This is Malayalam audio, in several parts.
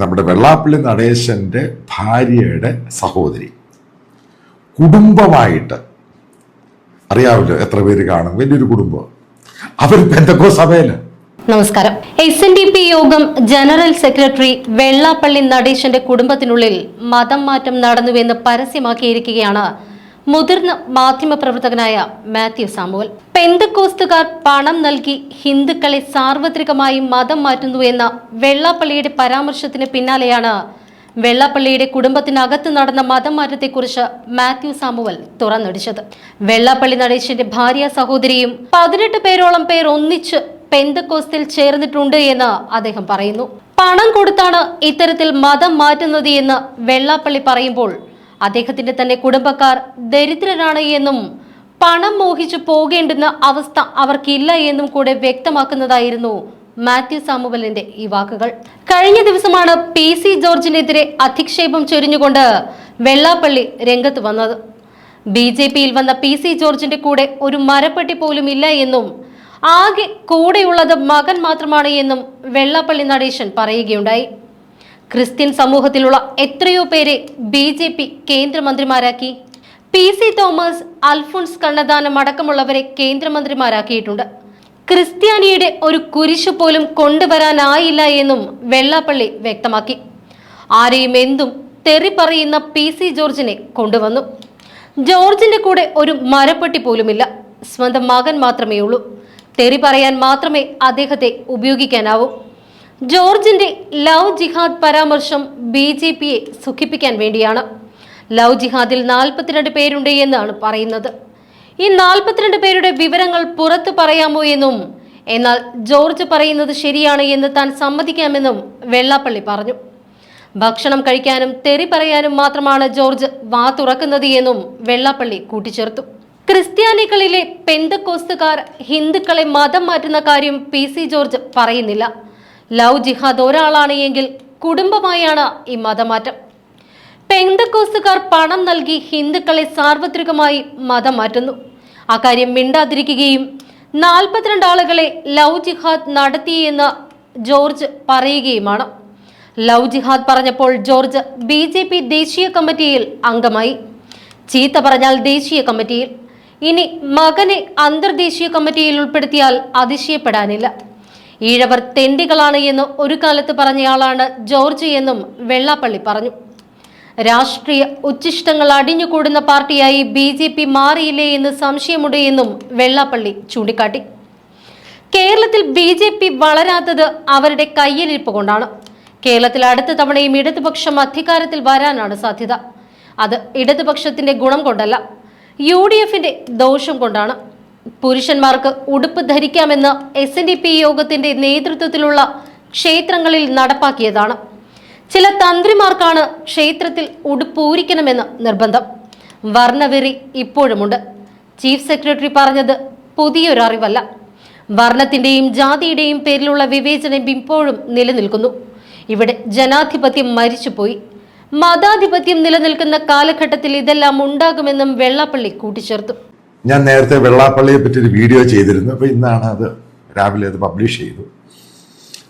നമ്മുടെ വെള്ളാപ്പള്ളി നടേശന്റെ ഭാര്യയുടെ സഹോദരി. കുടുംബമായിട്ട്. അറിയാമല്ലോ എത്ര പേര് കാണും. വലിയൊരു കുടുംബം. അവർ പെന്തക്കോ സഭയിൽ. നമസ്കാരം. എസ് എൻ ഡി പി യോഗം ജനറൽ സെക്രട്ടറി വെള്ളാപ്പള്ളി നടേശന്റെ കുടുംബത്തിനുള്ളിൽ മതം മാറ്റം നടന്നുവെന്ന് പരസ്യമാക്കിയിരിക്കുകയാണ് മുതിർന്ന മാധ്യമപ്രവർത്തകനായ മാത്യു സാമുവൽ. പെന്തക്കോസ്തുകാർ പണം നൽകി ഹിന്ദുക്കളെ സാർവത്രികമായി മതം മാറ്റുന്നു എന്ന വെള്ളാപ്പള്ളിയുടെ പരാമർശത്തിന് പിന്നാലെയാണ് വെള്ളാപ്പള്ളിയുടെ കുടുംബത്തിനകത്ത് നടന്ന മതം മാറ്റത്തെക്കുറിച്ച് മാത്യു സാമുവൽ തുറന്നടിച്ചത്. വെള്ളാപ്പള്ളി നടേശന്റെ ഭാര്യ സഹോദരിയും പതിനെട്ട് പേരോളം പേർ ഒന്നിച്ച് പെന്തക്കോസ്തിൽ ചേർന്നിട്ടുണ്ട് എന്ന് അദ്ദേഹം പറയുന്നു. പണം കൊടുത്താണ് ഇത്തരത്തിൽ മതം മാറ്റുന്നത് എന്ന് വെള്ളാപ്പള്ളി പറയുമ്പോൾ അദ്ദേഹത്തിന്റെ തന്നെ കുടുംബക്കാർ ദരിദ്രരാണ് എന്നും പണം മോഹിച്ചു പോകേണ്ടുന്ന അവസ്ഥ അവർക്കില്ല എന്നും കൂടെ വ്യക്തമാക്കുന്നതായിരുന്നു മാത്യു സാമുവലിന്റെ ഈ വാക്കുകൾ. കഴിഞ്ഞ ദിവസമാണ് പി സി ജോർജിനെതിരെ അധിക്ഷേപം ചൊരിഞ്ഞുകൊണ്ട് വെള്ളാപ്പള്ളി രംഗത്ത് വന്നത്. ബി ജെ പിയിൽ വന്ന പി സി ജോർജിന്റെ കൂടെ ഒരു മരപ്പെട്ടി പോലും ഇല്ല എന്നും ആകെ കൂടെയുള്ളത് മകൻ മാത്രമാണ് എന്നും വെള്ളാപ്പള്ളി നടേശൻ പറയുകയുണ്ടായി. ക്രിസ്ത്യൻ സമൂഹത്തിലുള്ള എത്രയോ പേരെ B J P കേന്ദ്രമന്ത്രിമാരാക്കി. P C Thomas Alphons Kannanthanam അടക്കമുള്ളവരെ കേന്ദ്രമന്ത്രിമാരാക്കിയിട്ടുണ്ട്. ക്രിസ്ത്യാനിയുടെ ഒരു കുരിശു പോലും കൊണ്ടുവരാനായില്ല എന്നും വെള്ളാപ്പള്ളി വ്യക്തമാക്കി. ആരെയും എന്തും തെറി പറയുന്ന പി സി ജോർജിനെ കൊണ്ടുവന്നു. ജോർജിന്റെ കൂടെ ഒരു മരപ്പെട്ടി പോലുമില്ല. സ്വന്തം മകൻ മാത്രമേ ഉള്ളൂ തെറി പറയാൻ മാത്രമേ അദ്ദേഹത്തെ ഉപയോഗിക്കാനാവൂ. ജോർജിന്റെ ലവ് ജിഹാദ് പരാമർശം ബി ജെ പിയെ സുഖിപ്പിക്കാൻ വേണ്ടിയാണ്. ലവ് ജിഹാദിൽ നാൽപ്പത്തിരണ്ട് പേരുണ്ട് എന്നാണ് പറയുന്നത്. ഈ നാൽപ്പത്തിരണ്ട് പേരുടെ വിവരങ്ങൾ പുറത്തു പറയാമോ എന്നും എന്നാൽ ജോർജ് പറയുന്നത് ശരിയാണ് എന്ന് താൻ സമ്മതിക്കാമെന്നും വെള്ളാപ്പള്ളി പറഞ്ഞു. ഭക്ഷണം കഴിക്കാനും തെറി പറയാനും മാത്രമാണ് ജോർജ് വാ തുറക്കുന്നത് എന്നും വെള്ളാപ്പള്ളി കൂട്ടിച്ചേർത്തു. ക്രിസ്ത്യാനികളിലെ പെന്തക്കോസ്തുകാർ ഹിന്ദുക്കളെ മതം മാറ്റുന്ന കാര്യം പി സി ജോർജ് പറയുന്നില്ല. ലവ് ജിഹാദ് ഒരാളാണ് എങ്കിൽ കുടുംബമായാണ് ഈ മതമാറ്റം. പെന്തക്കോസ്തുകാർ പണം നൽകി ഹിന്ദുക്കളെ സാർവത്രികമായി മതം മാറ്റുന്നു അക്കാര്യം മിണ്ടാതിരിക്കുകയും നാൽപ്പത്തിരണ്ട് ആളുകളെ ലവ് ജിഹാദ് നടത്തിയെന്ന് ജോർജ് പറയുകയുമാണ്. ലവ് ജിഹാദ് പറഞ്ഞപ്പോൾ ജോർജ് ബി ജെ പി ദേശീയ കമ്മിറ്റിയിൽ അംഗമായി. ചീത്ത പറഞ്ഞാൽ ദേശീയ കമ്മിറ്റിയിൽ. ഇനി മകനെ അന്തർദേശീയ കമ്മിറ്റിയിൽ ഉൾപ്പെടുത്തിയാൽ അതിശയപ്പെടാനില്ല. ഈഴവർ തെണ്ടികളാണ് എന്ന് ഒരു കാലത്ത് പറഞ്ഞയാളാണ് ജോർജ് എന്നും വെള്ളാപ്പള്ളി പറഞ്ഞു. രാഷ്ട്രീയ ഉച്ചിഷ്ടങ്ങൾ അടിഞ്ഞുകൂടുന്ന പാർട്ടിയായി ബി ജെ പി മാറിയില്ലേ എന്ന് സംശയമുണ്ട് എന്നും വെള്ളാപ്പള്ളി ചൂണ്ടിക്കാട്ടി. കേരളത്തിൽ ബി ജെ പി വളരാത്തത് അവരുടെ കയ്യിലിരിപ്പ് കൊണ്ടാണ്. കേരളത്തിൽ അടുത്ത തവണയും ഇടതുപക്ഷം അധികാരത്തിൽ വരാനാണ് സാധ്യത. അത് ഇടതുപക്ഷത്തിന്റെ ഗുണം കൊണ്ടല്ല യു ഡി എഫിന്റെ ദോഷം കൊണ്ടാണ്. പുരുഷന്മാർക്ക് ഉടുപ്പ് ധരിക്കാമെന്ന് എസ് എൻ ഡി പി യോഗത്തിന്റെ നേതൃത്വത്തിലുള്ള ക്ഷേത്രങ്ങളിൽ നടപ്പാക്കിയതാണ്. ചില തന്ത്രിമാർക്കാണ് ക്ഷേത്രത്തിൽ ഉടുപ്പൂരിക്കണമെന്ന് നിർബന്ധം. വർണവെറി ഇപ്പോഴുമുണ്ട്. ചീഫ് സെക്രട്ടറി പറഞ്ഞത് പുതിയൊരു അറിവല്ല. വർണത്തിന്റെയും ജാതിയുടെയും പേരിലുള്ള വിവേചനം ഇപ്പോഴും നിലനിൽക്കുന്നു. ഇവിടെ ജനാധിപത്യം മരിച്ചുപോയി. മതാധിപത്യം നിലനിൽക്കുന്ന കാലഘട്ടത്തിൽ ഇതെല്ലാം ഉണ്ടാകുമെന്നും വെള്ളാപ്പള്ളി കൂട്ടിച്ചേർത്തു. ഞാൻ നേരത്തെ വെള്ളാപ്പള്ളിയെ പറ്റി ഒരു വീഡിയോ ചെയ്തിരുന്നു. അപ്പോൾ ഇന്നാണ് അത് രാവിലെ അത് പബ്ലിഷ് ചെയ്തു.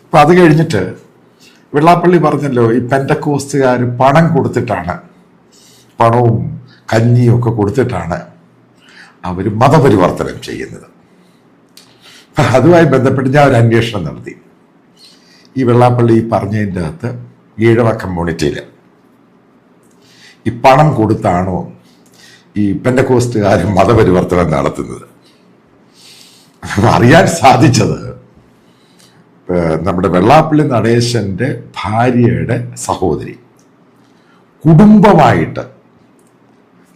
അപ്പോൾ അത് കഴിഞ്ഞിട്ട് വെള്ളാപ്പള്ളി പറഞ്ഞല്ലോ ഈ പെന്റക്കോസ്റ്റുകാർ പണം കൊടുത്തിട്ടാണ് പണവും കഞ്ഞിയും ഒക്കെ കൊടുത്തിട്ടാണ് അവർ മതപരിവർത്തനം ചെയ്യുന്നത്. അതുമായി ബന്ധപ്പെട്ട് ഞാൻ ഒരു അന്വേഷണം നടത്തി. ഈ വെള്ളാപ്പള്ളി പറഞ്ഞതിന്റെ അകത്ത് ഈഴവ കമ്മ്യൂണിറ്റിയിൽ ഈ പണം കൊടുത്താണോ ഈ പെൻഡക്കോസ്റ്റുകാർ മതപരിവർത്തനം നടത്തുന്നത്. അറിയാൻ സാധിച്ചത് നമ്മുടെ വെള്ളാപ്പള്ളി നടേശന്റെ ഭാര്യയുടെ സഹോദരി. കുടുംബമായിട്ട്.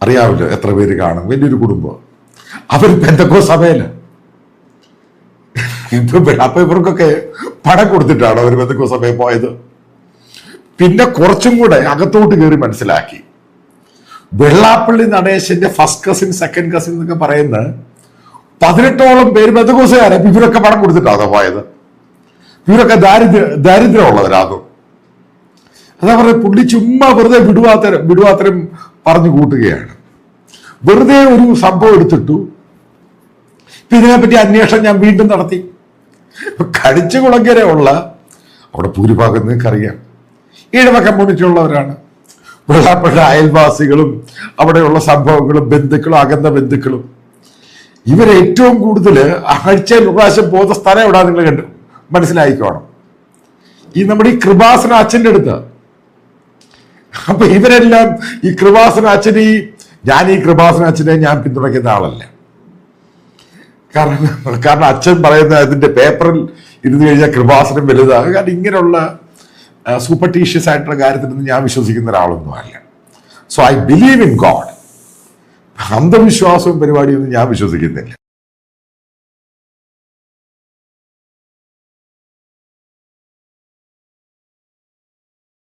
അറിയാമല്ലോ എത്ര പേര് കാണും. വലിയൊരു കുടുംബം. അവർ പെന്തക്കോ സഭയിൽ. അപ്പൊ ഇവർക്കൊക്കെ പണം കൊടുത്തിട്ടാണ് അവർ പെന്തക്കോ സഭയിൽ പോയത്. പിന്നെ കുറച്ചും കൂടെ അകത്തോട്ട് കയറി മനസ്സിലാക്കി. വെള്ളാപ്പള്ളി നടേശന്റെ ഫസ്റ്റ് കസിൻ സെക്കൻഡ് കസിൻ എന്നൊക്കെ പറയുന്ന പതിനെട്ടോളം പേര് ബന്ധുക്കോസുകാരെ. ഇവരൊക്കെ പണം കൊടുത്തിട്ടാണ് പോയത്? ഇവരൊക്കെ ദാരിദ്ര്യ ദാരിദ്ര്യമുള്ളവരാകും അതാ പറയുക പുള്ളി ചുമ്മാ വെറുതെ വിടുവാത്തരം വിടുവാത്തരം പറഞ്ഞു കൂട്ടുകയാണ്. വെറുതെ ഒരു സംഭവം എടുത്തിട്ടു. ഇപ്പൊ ഇതിനെപ്പറ്റി അന്വേഷണം ഞാൻ വീണ്ടും നടത്തി. കടിച്ചുകുളങ്കര ഉള്ള അവിടെ ഭൂരിഭാഗം നിങ്ങൾക്കറിയാം. ഈഴവ കമ്മ്യൂണിറ്റി ഉള്ളവരാണ് വെള്ളാപ്പള്ളി അയൽവാസികളും അവിടെയുള്ള സംഭവങ്ങളും ബന്ധുക്കളും അകന്ന ബന്ധുക്കളും. ഇവർ ഏറ്റവും കൂടുതൽ ആഴ്ചയിൽ പ്രാവശ്യം പോകുന്ന സ്ഥലം എവിടെ നിങ്ങൾ കണ്ടു? മനസ്സിലായിക്കോണം. ഈ നമ്മുടെ ഈ കൃപാസന അച്ഛന്റെ അടുത്ത്. അപ്പൊ ഇവരെല്ലാം ഈ കൃപാസന അച്ഛനെ ഈ ഞാൻ ഈ കൃപാസന അച്ഛനെ ഞാൻ പിന്തുണയ്ക്കുന്ന ആളല്ല. കാരണം കാരണം അച്ഛൻ പറയുന്ന അതിന്റെ പേപ്പറിൽ ഇരുന്ന് കഴിഞ്ഞാൽ കൃപാസനം വലുതാകും കാരണം ഇങ്ങനെയുള്ള സൂപ്പർട്ടീഷ്യസ് ആയിട്ടുള്ള കാര്യത്തിലൊന്നും ഞാൻ വിശ്വസിക്കുന്ന ഒരാളൊന്നും അല്ല. So I believe in God അന്ധവിശ്വാസവും പരിപാടിയൊന്നും ഞാൻ വിശ്വസിക്കുന്നില്ല.